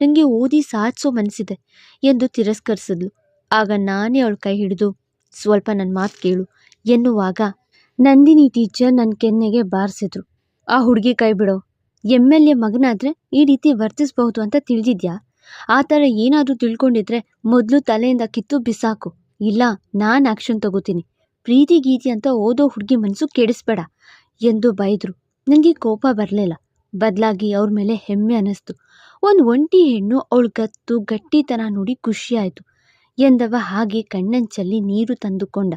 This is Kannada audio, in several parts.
ನನಗೆ ಓದಿ ಸಾಧಿಸೋ ಮನಸ್ಸಿದೆ ಎಂದು ತಿರಸ್ಕರಿಸಿದ್ಲು. ಆಗ ನಾನೇ ಅವಳ ಕೈ ಹಿಡಿದು, ಸ್ವಲ್ಪ ನನ್ನ ಮಾತು ಕೇಳು ಎನ್ನುವಾಗ ನಂದಿನಿ ಟೀಚರ್ ನನ್ನ ಕೆನ್ನೆಗೆ ಬಾರಿಸಿದ್ರು. ಆ ಹುಡುಗಿ ಕೈ ಬಿಡೋ. ಎಂ ಎಲ್ ಎ ಮಗನಾದರೆ ಈ ರೀತಿ ವರ್ತಿಸಬಹುದು ಅಂತ ತಿಳಿದಿದ್ಯಾ? ಆ ಥರ ಏನಾದರೂ ತಿಳ್ಕೊಂಡಿದ್ರೆ ಮೊದಲು ತಲೆಯಿಂದ ಕಿತ್ತು ಬಿಸಾಕು. ಇಲ್ಲ, ನಾನು ಆ್ಯಕ್ಷನ್ ತಗೋತೀನಿ. ಪ್ರೀತಿ ಗೀತಿ ಅಂತ ಓದೋ ಹುಡುಗಿ ಮನಸ್ಸು ಕೆಡಿಸ್ಬೇಡ ಎಂದು ಬೈದರು. ನನಗೆ ಕೋಪ ಬರಲಿಲ್ಲ. ಬದಲಾಗಿ ಅವ್ರ ಮೇಲೆ ಹೆಮ್ಮೆ ಅನ್ನಿಸ್ತು ಒಂದು ಒಂಟಿ ಹೆಣ್ಣು ಅವಳ ಗತ್ತು, ಗಟ್ಟಿತನ ನೋಡಿ ಖುಷಿಯಾಯಿತು ಎಂದವ ಹಾಗೆ ಕಣ್ಣಂಚಲ್ಲಿ ನೀರು ತಂದುಕೊಂಡ.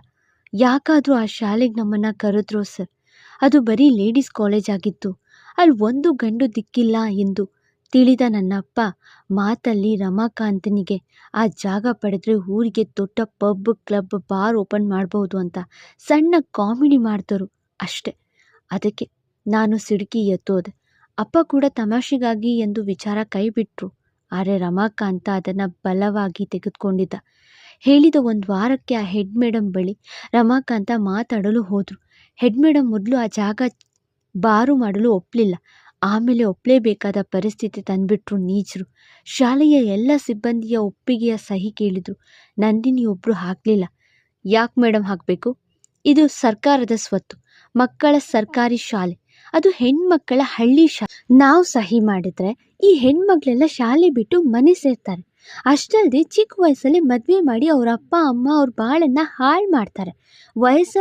ಯಾಕಾದರೂ ಆ ಶಾಲೆಗೆ ನಮ್ಮನ್ನು ಕರೆದ್ರು ಸರ್? ಅದು ಬರೀ ಲೇಡೀಸ್ ಕಾಲೇಜ್ ಆಗಿತ್ತು. ಅಲ್ಲಿ ಒಂದು ಗಂಡು ದಿಕ್ಕಿಲ್ಲ ಎಂದು ತಿಳಿದ ನನ್ನಪ್ಪ ಮಾತಲ್ಲಿ ರಮಾಕಾಂತನಿಗೆ, ಆ ಜಾಗ ಪಡೆದ್ರೆ ಊರಿಗೆ ದೊಡ್ಡ ಪಬ್, ಕ್ಲಬ್, ಬಾರ್ ಓಪನ್ ಮಾಡಬಹುದು ಅಂತ ಸಣ್ಣ ಕಾಮಿಡಿ ಮಾಡ್ತರು ಅಷ್ಟೆ. ಅದಕ್ಕೆ ನಾನು ಸಿಡುಕಿ ಎತ್ತೋದೆ. ಅಪ್ಪ ಕೂಡ ತಮಾಷೆಗಾಗಿ ಎಂದು ವಿಚಾರ ಕೈಬಿಟ್ರು. ಆದರೆ ರಮಾಕಾಂತ ಅದನ್ನು ಬಲವಾಗಿ ತೆಗೆದುಕೊಂಡಿದ್ದ. ಹೇಳಿದ ಒಂದು ವಾರಕ್ಕೆ ಆ ಹೆಡ್ ಮೇಡಮ್ ಬಳಿ ರಮಾಕಾಂತ ಮಾತಾಡಲು ಹೋದರು. ಹೆಡ್ ಮೇಡಮ್ ಮೊದಲು ಆ ಜಾಗ ಬಾರು ಮಾಡಲು ಒಪ್ಪಲಿಲ್ಲ ಆಮೇಲೆ ಒಪ್ಪಲೇಬೇಕಾದ ಪರಿಸ್ಥಿತಿ ತಂದುಬಿಟ್ರು ನೀಚರು. ಶಾಲೆಯ ಎಲ್ಲ ಸಿಬ್ಬಂದಿಯ ಒಪ್ಪಿಗೆಯ ಸಹಿ ಕೇಳಿದರು. ನಂದಿನಿ ಒಬ್ಬರು ಹಾಕಲಿಲ್ಲ. ಯಾಕೆ ಮೇಡಮ್ ಹಾಕಬೇಕು? ಇದು ಸರ್ಕಾರದ ಸ್ವತ್ತು. ಮಕ್ಕಳ ಸರ್ಕಾರಿ ಶಾಲೆ. ಅದು ಹೆಣ್ಮಕ್ಕಳ ಹಳ್ಳಿ ಶಾ, ನಾವು ಸಹಿ ಮಾಡಿದ್ರೆ ಈ ಹೆಣ್ಮಕ್ಳೆಲ್ಲ ಶಾಲೆ ಬಿಟ್ಟು ಮನೆ ಸೇರ್ತಾರೆ. ಅಷ್ಟಲ್ಲದೆ ಚಿಕ್ಕ ವಯಸ್ಸಲ್ಲಿ ಮದುವೆ ಮಾಡಿ ಅವ್ರ ಅಪ್ಪ, ಅಮ್ಮ ಅವ್ರ ಬಾಳನ್ನು ಹಾಳು ಮಾಡ್ತಾರೆ. ವಯಸ್ಸಲ್ಲಿ